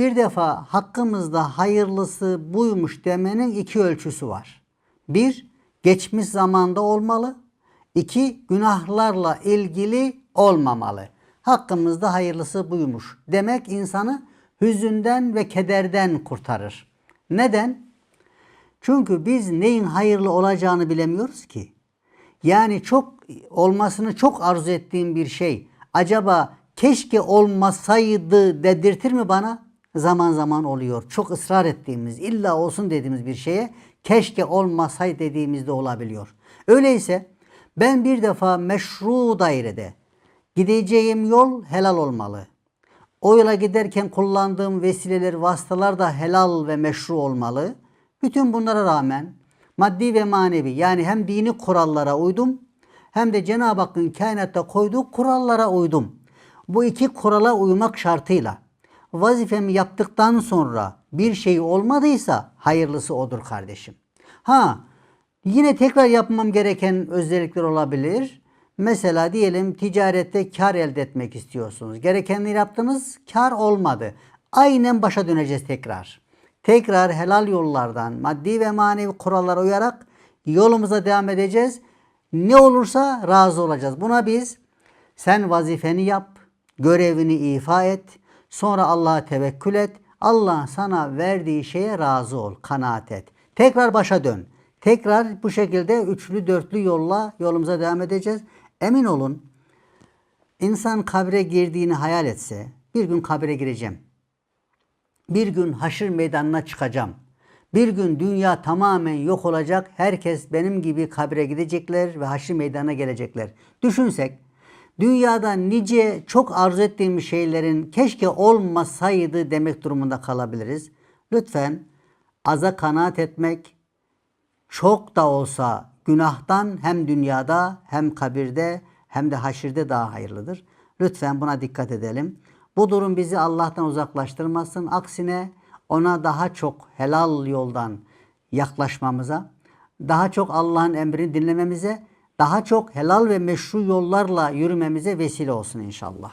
Bir defa hakkımızda hayırlısı buymuş demenin iki ölçüsü var. Bir, geçmiş zamanda olmalı. İki, günahlarla ilgili olmamalı. Hakkımızda hayırlısı buymuş demek insanı hüzünden ve kederden kurtarır. Neden? Çünkü biz neyin hayırlı olacağını bilemiyoruz ki. Yani çok olmasını çok arzu ettiğim bir şey acaba keşke olmasaydı dedirtir mi bana? Zaman zaman oluyor. Çok ısrar ettiğimiz, illa olsun dediğimiz bir şeye keşke olmasaydı dediğimizde olabiliyor. Öyleyse ben bir defa meşru dairede gideceğim yol helal olmalı. O yola giderken kullandığım vesileler, vasıtalar da helal ve meşru olmalı. Bütün bunlara rağmen maddi ve manevi yani hem dini kurallara uydum hem de Cenab-ı Hakk'ın kainatta koyduğu kurallara uydum. Bu iki kurala uymak şartıyla vazifemi yaptıktan sonra bir şey olmadıysa hayırlısı odur kardeşim. Ha yine tekrar yapmam gereken özellikler olabilir. Mesela diyelim ticarette kar elde etmek istiyorsunuz. Gerekenleri yaptınız, kar olmadı. Aynen başa döneceğiz tekrar. Tekrar helal yollardan, maddi ve manevi kurallara uyarak yolumuza devam edeceğiz. Ne olursa razı olacağız. Buna biz sen vazifeni yap, görevini ifa et, sonra Allah'a tevekkül et. Allah sana verdiği şeye razı ol, kanaat et. Tekrar başa dön. Tekrar bu şekilde üçlü dörtlü yolla yolumuza devam edeceğiz. Emin olun insan kabre girdiğini hayal etse bir gün kabre gireceğim. Bir gün haşır meydanına çıkacağım. Bir gün dünya tamamen yok olacak. Herkes benim gibi kabre gidecekler ve haşır meydanına gelecekler. Düşünsek dünyada nice çok arzu ettiğimiz şeylerin keşke olmasaydı demek durumunda kalabiliriz. Lütfen aza kanaat etmek çok da olsa günahtan hem dünyada hem kabirde hem de haşirde daha hayırlıdır. Lütfen buna dikkat edelim. Bu durum bizi Allah'tan uzaklaştırmasın. Aksine ona daha çok helal yoldan yaklaşmamıza, daha çok Allah'ın emrini dinlememize, daha çok helal ve meşru yollarla yürümemize vesile olsun inşallah.